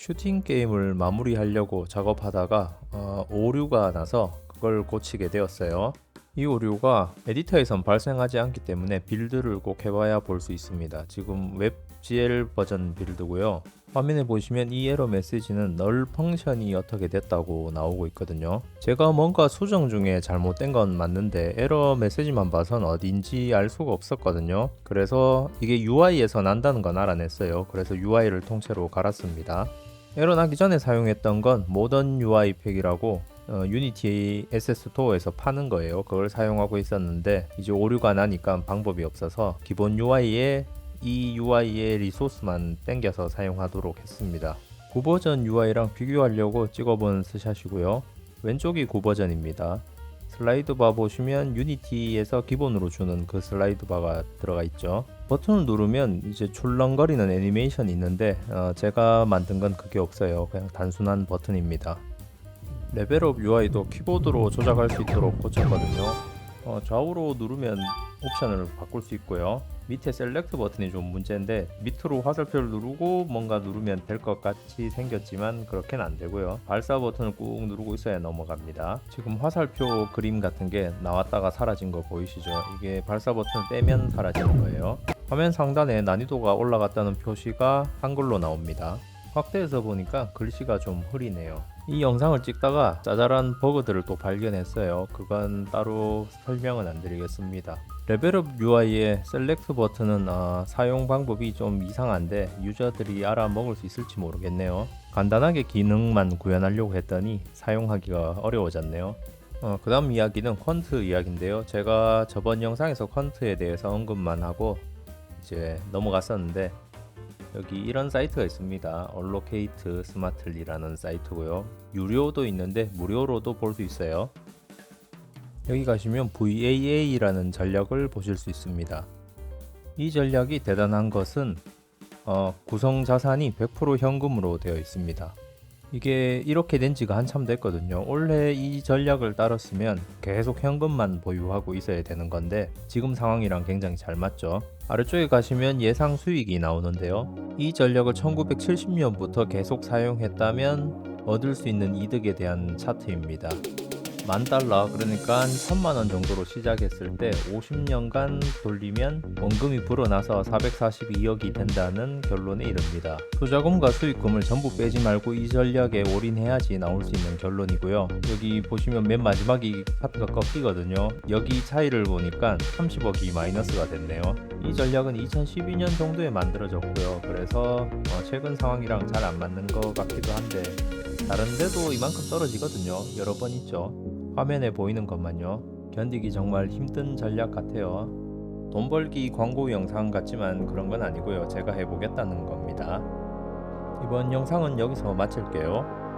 슈팅 게임을 마무리하려고 작업하다가 어, 오류가 나서 그걸 고치게 되었어요. 이 오류가 에디터에선 발생하지 않기 때문에 빌드를 꼭 해봐야 볼 수 있습니다. 지금 웹GL 버전 빌드고요. 화면에 보시면 이 에러 메시지는 널 펑션이 어떻게 됐다고 나오고 있거든요. 제가 뭔가 수정 중에 잘못된 건 맞는데 에러 메시지만 봐선 어딘지 알 수가 없었거든요. 그래서 이게 UI에서 난다는 건 알아냈어요. 그래서 UI를 통째로 갈았습니다. 에러 나기 전에 사용했던 건 모던 UI 팩이라고 어, 유니티 SS 스토어에서 파는 거예요. 그걸 사용하고 있었는데 이제 오류가 나니까 방법이 없어서 기본 UI에 이 UI의 리소스만 땡겨서 사용하도록 했습니다. 9버전 UI랑 비교하려고 찍어본 스샷이고요. 왼쪽이 9버전입니다. 슬라이드 바 보시면 유니티에서 기본으로 주는 그 슬라이드 바가 들어가 있죠. 버튼을 누르면 이제 출렁거리는 애니메이션이 있는데 어, 제가 만든 건 그게 없어요. 그냥 단순한 버튼입니다. 레벨업 UI도 키보드로 조작할 수 있도록 고쳤거든요. 어, 좌우로 누르면 옵션을 바꿀 수 있고요. 밑에 셀렉트 버튼이 좀 문제인데 밑으로 화살표를 누르고 뭔가 누르면 될 것 같이 생겼지만 그렇게는 안 되고요. 발사 버튼을 꾹 누르고 있어야 넘어갑니다. 지금 화살표 그림 같은 게 나왔다가 사라진 거 보이시죠? 이게 발사 버튼을 빼면 사라지는 거예요. 화면 상단에 난이도가 올라갔다는 표시가 한글로 나옵니다. 확대해서 보니까 글씨가 좀 흐리네요. 이 영상을 찍다가 짜잘한 버그들을 또 발견했어요. 그건 따로 설명은 안 드리겠습니다. 레벨업 UI의 셀렉트 버튼은 어, 사용 방법이 좀 이상한데 유저들이 알아먹을 수 있을지 모르겠네요. 간단하게 기능만 구현하려고 했더니 사용하기가 어려워졌네요. 어, 그 다음 이야기는 퀀트 이야기인데요. 제가 저번 영상에서 퀀트에 대해서 언급만 하고 이제 넘어갔었는데 여기 이런 사이트가 있습니다. 얼로케이트 스마틀리라는 사이트고요. 유료도 있는데 무료로도 볼 수 있어요. 여기 가시면 VAA라는 전략을 보실 수 있습니다. 이 전략이 대단한 것은 어, 구성 자산이 100% 현금으로 되어 있습니다. 이게 이렇게 된 지가 한참 됐거든요. 원래 이 전략을 따랐으면 계속 현금만 보유하고 있어야 되는 건데 지금 상황이랑 굉장히 잘 맞죠. 아래쪽에 가시면 예상 수익이 나오는데요. 이 전략을 1970년부터 계속 사용했다면 얻을 수 있는 이득에 대한 차트입니다. 만 달러 그러니까 천만 원 정도로 시작했을 때 50년간 돌리면 원금이 불어나서 442억이 된다는 결론에 이릅니다. 투자금과 수익금을 전부 빼지 말고 이 전략에 올인해야지 나올 수 있는 결론이고요. 여기 보시면 맨 마지막이 카트가 꺾이거든요. 여기 차이를 보니까 30억이 마이너스가 됐네요. 이 전략은 2012년 정도에 만들어졌고요. 그래서 어, 최근 상황이랑 잘 안 맞는 것 같기도 한데 다른데도 이만큼 떨어지거든요. 여러 번 있죠. 화면에 보이는 것만요. 견디기 정말 힘든 전략 같아요. 돈 벌기 광고 영상 같지만 그런 건 아니고요. 제가 해보겠다는 겁니다. 이번 영상은 여기서 마칠게요.